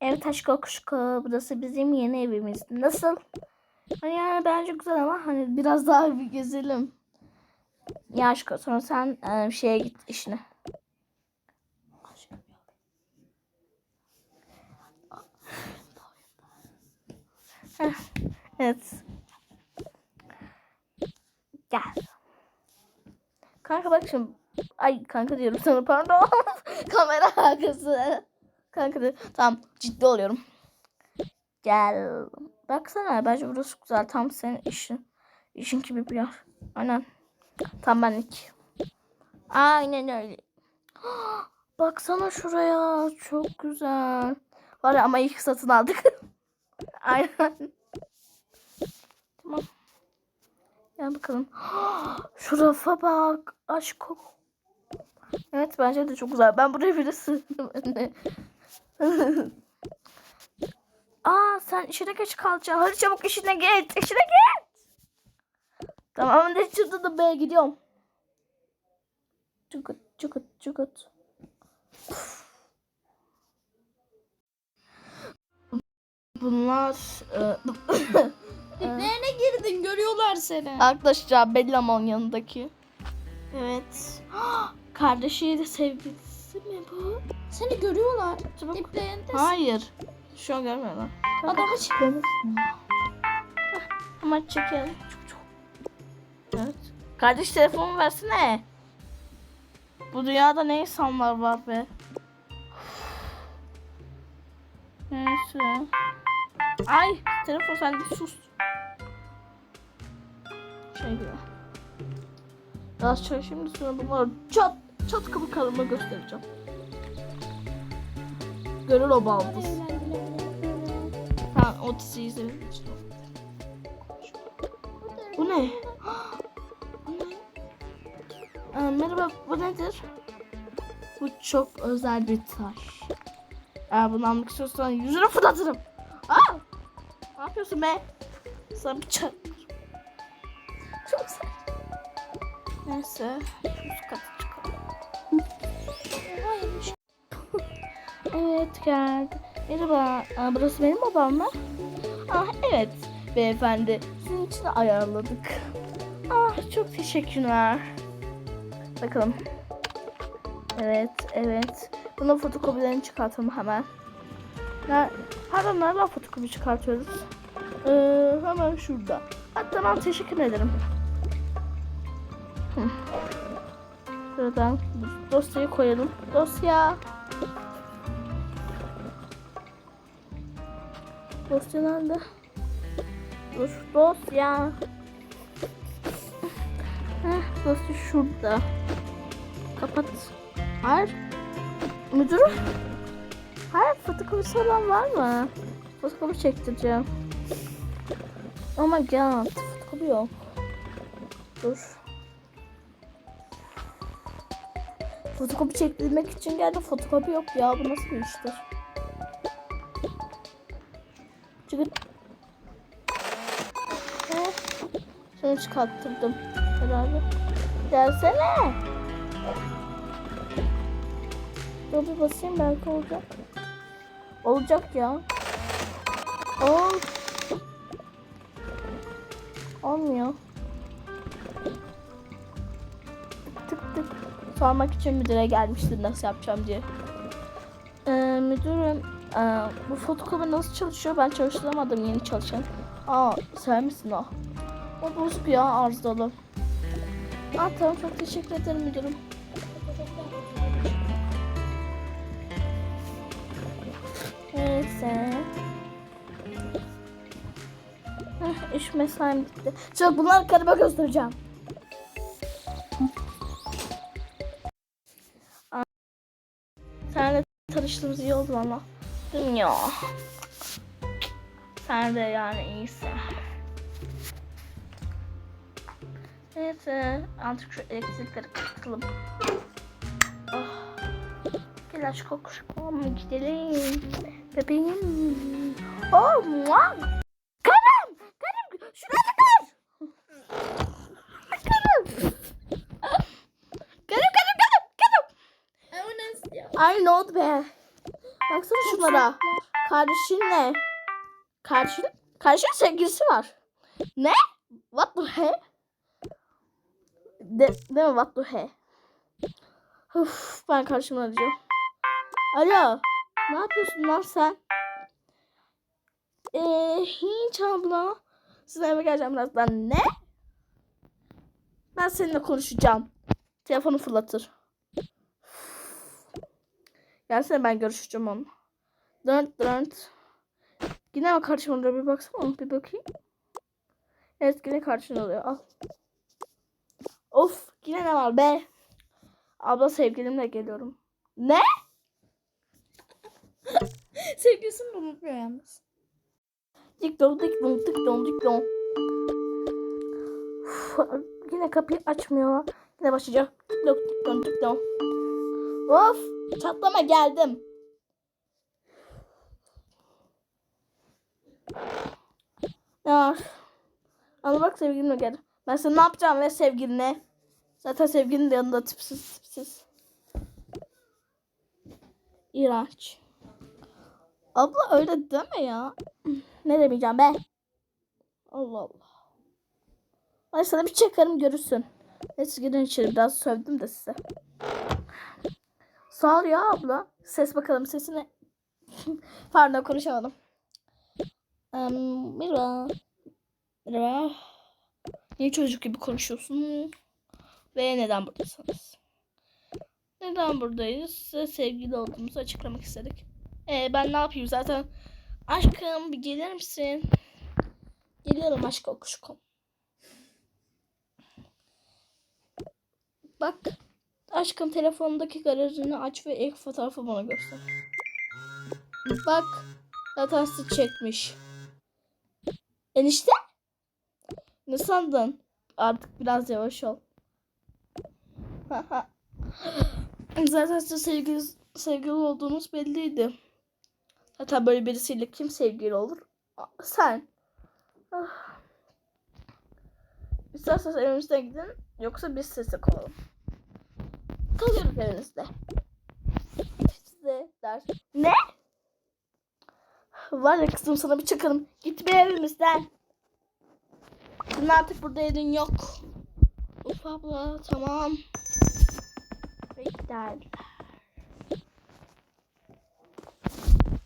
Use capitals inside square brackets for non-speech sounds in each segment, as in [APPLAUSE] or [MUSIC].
Evet aşk kuşku. Burası bizim yeni evimiz. Nasıl? Hani yani bence güzel ama hani biraz daha bir gezelim. Ya aşkım sonra sen e, şeye git işine. Evet. Gel. Kanka bak şimdi. Ay kanka diyorum sana pardon. [LAUGHS] Kamera arkası. Kanka diyorum. Tamam ciddi oluyorum. Gel. Baksana bence burası güzel. Tam senin işin. İşin gibi bir yer. Aynen. Tam benlik. Aynen öyle. [GASPS] Baksana şuraya. Çok güzel. Var ya ama ilk satın aldık. [LAUGHS] Aynen. Tamam. Gel bakalım. [GASPS] Şu rafa bak. Aşk o. Evet bence de çok güzel. Ben buraya bile sığındım. [LAUGHS] [LAUGHS] Aa sen işine geç kalacaksın. Hadi çabuk işine git. İşine git. Tamam hadi şurada da B'ye gidiyorum. Çıkıt çıkıt çıkıt. Bunlar e, [LAUGHS] Diplerine girdin görüyorlar seni. arkadaşlar Bellamon yanındaki. Evet. Kardeşi de sevgilisi mi bu? Seni görüyorlar. Çabuk. Diplerinde Hayır. Şu an görmüyorlar. adamı çıkıyor. Ama çekelim. Çok çok. Evet. Kardeş telefonumu versene. Bu dünyada ne insanlar var be. Neyse. Ay telefon sen de sus. Şey gibi. Biraz çalışayım da sonra bunları çat çat kapı karıma göstereceğim. Görür o baldız. O diziyi izlemiştim. Bu ne? Aa, [GASPS] merhaba, bu nedir? Bu çok özel bir taş. Eğer bunu almak istiyorsan yüzüne fırlatırım. Aa! Ne yapıyorsun be? Sana bıçak. Çok güzel. Neyse. Üst kata çıkalım. [LAUGHS] evet geldi. Merhaba. Aa, burası benim babam mı? Ah evet beyefendi. Sizin için ayarladık. Ah çok teşekkürler. Bakalım. Evet evet. Bunun fotokopilerini çıkartalım hemen. Ne, pardon nereden fotokopi çıkartıyoruz? Ee, hemen şurada. Ha, tamam teşekkür ederim. Hı. Şuradan dosyayı koyalım. Dosya. Dosya nerede? Dur dosya. Heh, dosya şurada. Kapat. Hayır. Müdürüm. Hayır fotokopisi olan var mı? Fotokopi çektireceğim. Oh my god. Fotokopi yok. Dur. Fotokopi çektirmek için geldi. Fotokopi yok ya. Bu nasıl bir iştir? Evet. Şunu çıkarttırdım herhalde. Gelsene. Dur bir basayım belki olacak. Olacak ya. Ol. Olmuyor. Tık tık. Sormak için müdüre gelmişti nasıl yapacağım diye. Ee, müdürüm ee, bu fotokopi nasıl çalışıyor? Ben çalıştıramadım yeni çalışan. Aa sen misin o? O bozuk ya arızalı. Aa tamam çok teşekkür ederim müdürüm. Neyse. Heh, iş mesaim bitti. Şimdi bunları karıma göstereceğim. Aa, Seninle tanıştığımız iyi oldu valla. Ya. Sen de yani iyisin. Neyse artık şu elektrikleri kapatalım. Oh. Gel aşk kokuşkum gidelim. Bebeğim. Oh muah. Karım. Karım. Şuraya kır. Karım. Karım karım karım karım. Ne oldu be? Baksana şunlara. Kardeşin ne? Kardeşin, kardeşin sevgilisi var. Ne? What the heck? De, değil mi? What the heck? Uf, ben kardeşimi arayacağım. Alo. Ne yapıyorsun lan sen? Eee hiç abla. Size eve geleceğim birazdan. Ne? Ben seninle konuşacağım. Telefonu fırlatır. Gelsene ben görüşeceğim onunla. Dönt dönt. Yine mi oluyor? Bir baksana bir bakayım. Evet yine karşına oluyor. Al. Of yine ne var be? Abla sevgilimle geliyorum. Ne? [LAUGHS] Sevgilisini de unutmuyor yalnız. Dik dong dik dong dik dong dik. Uf, Yine kapıyı açmıyorlar. Yine başlayacak. Dik dong dik dong dik dong. Of çatlama geldim. Ne var? Al bak sevgilimle geldi. Ben sana ne yapacağım ve sevgiline? Zaten sevgilinin de yanında tipsiz tipsiz. İğrenç. Abla öyle deme ya. Ne demeyeceğim be? Allah Allah. Ay sana bir çekerim görürsün. Neyse gidin içeri biraz sövdüm de size. Sağ ol ya abla. Ses bakalım sesini. [LAUGHS] Pardon konuşamadım. Um, merhaba. Merhaba. Niye çocuk gibi konuşuyorsun? Ve neden buradasınız? Neden buradayız? Size sevgili olduğumuzu açıklamak istedik. Ee, ben ne yapayım zaten? Aşkım bir gelir misin? Geliyorum aşk okuşkum. Bak. Aşkım telefondaki garajını aç ve ilk fotoğrafı bana göster. Bak. Sizi çekmiş. Enişte? Ne sandın? Artık biraz yavaş ol. Zaten size sevgili, sevgili olduğunuz belliydi. Zaten böyle birisiyle kim sevgili olur? Sen. Ah. İsterseniz evimizden gidin. Yoksa biz sizi kovalım. Kalıyoruz evinizde. Size der. Ne? Var ya kızım sana bir çakalım. Gitme evimizden. Senin artık burada yerin yok. Uf abla tamam. Bekler.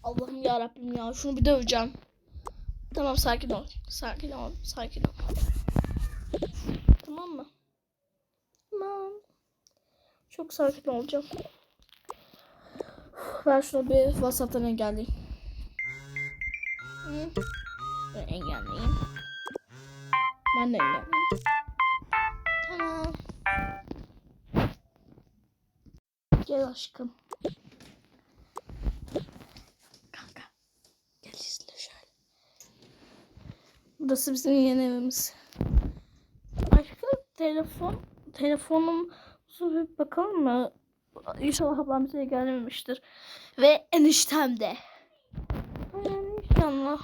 Allah'ım ya Rabbim ya şunu bir döveceğim. Tamam sakin ol. Sakin ol. Sakin ol. Tamam mı? Tamam. Çok sakin olacağım. Ben şunu bir WhatsApp'tan engelleyeyim. Ben engelleyeyim. Ben de engelleyeyim. Tamam. Gel aşkım. Kanka. Gel izle şöyle. Burası bizim yeni evimiz. Aşkım telefon telefonumuzu bir bakalım mı? İnşallah ablam bize gelmemiştir. Ve eniştem de. Ay, İnşallah.